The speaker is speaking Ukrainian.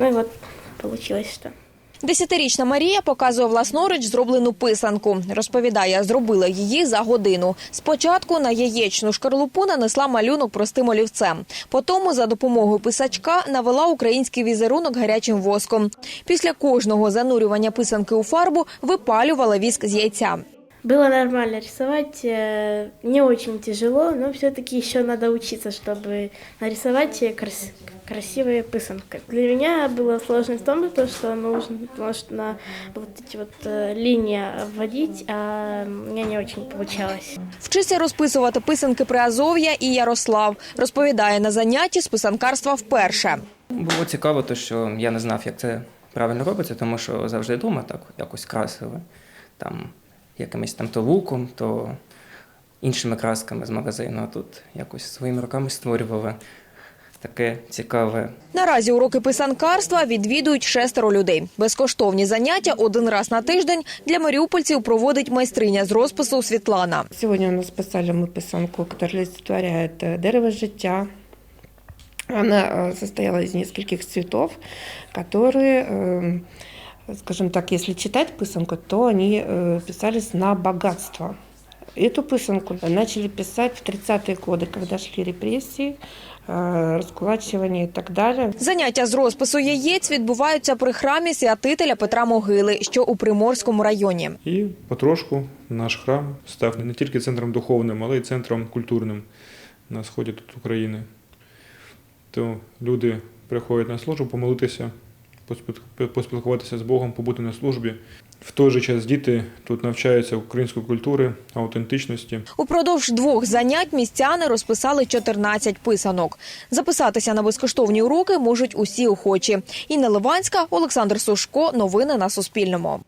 Ну и вот получилось, что. Десятирічна Марія показує власноруч зроблену писанку. Розповідає, зробила її за годину. Спочатку на яєчну шкарлупу нанесла малюнок простим олівцем. Потім за допомогою писачка навела український візерунок гарячим воском. Після кожного занурювання писанки у фарбу випалювала віск з яйця. Было нормально рисовать, э, не очень тяжело, но все-таки еще надо учиться, чтобы нарисовать э, крас- красивые пысанки. Для меня было сложно в том, то, что нужно, нужно вот эти вот э, линии вводить, а у меня не очень получалось. Вчиться розписувати писанки Приазов'я і Ярослав. Розповідає на занятті з писанкарства вперше. Було цікаво, то, що я не знав, як це правильно робиться, тому що завжди вдома так якось красили. Там якимось там то луком, то іншими красками з магазину, а тут якось своїми руками створювали таке цікаве. Наразі уроки писанкарства відвідують шестеро людей. Безкоштовні заняття один раз на тиждень для маріупольців проводить майстриня з розпису Світлана. Сьогодні у нас писали ми писанку, яка олицетворяє дерево життя. Она э, состояла из нескольких цветов, которые, э, скажем так, если читать писанку, то они э, писались на богатство. Эту писанку начали писать в 30-е годы, когда шли репрессии, э, раскулачивание и так далее. Заняття з розпису яєць відбуваються при храмі святителя Петра Могили, що у Приморському районі. І потрошку наш храм став не тільки центром духовним, але й центром культурним на сході тут України. То люди приходять на службу помолитися, поспіл- поспілкуватися з Богом, побути на службі. В той же час діти тут навчаються української культури, аутентичності. Упродовж двох занять містяни розписали 14 писанок. Записатися на безкоштовні уроки можуть усі охочі. Інна Ливанська, Олександр Сушко. Новини на Суспільному.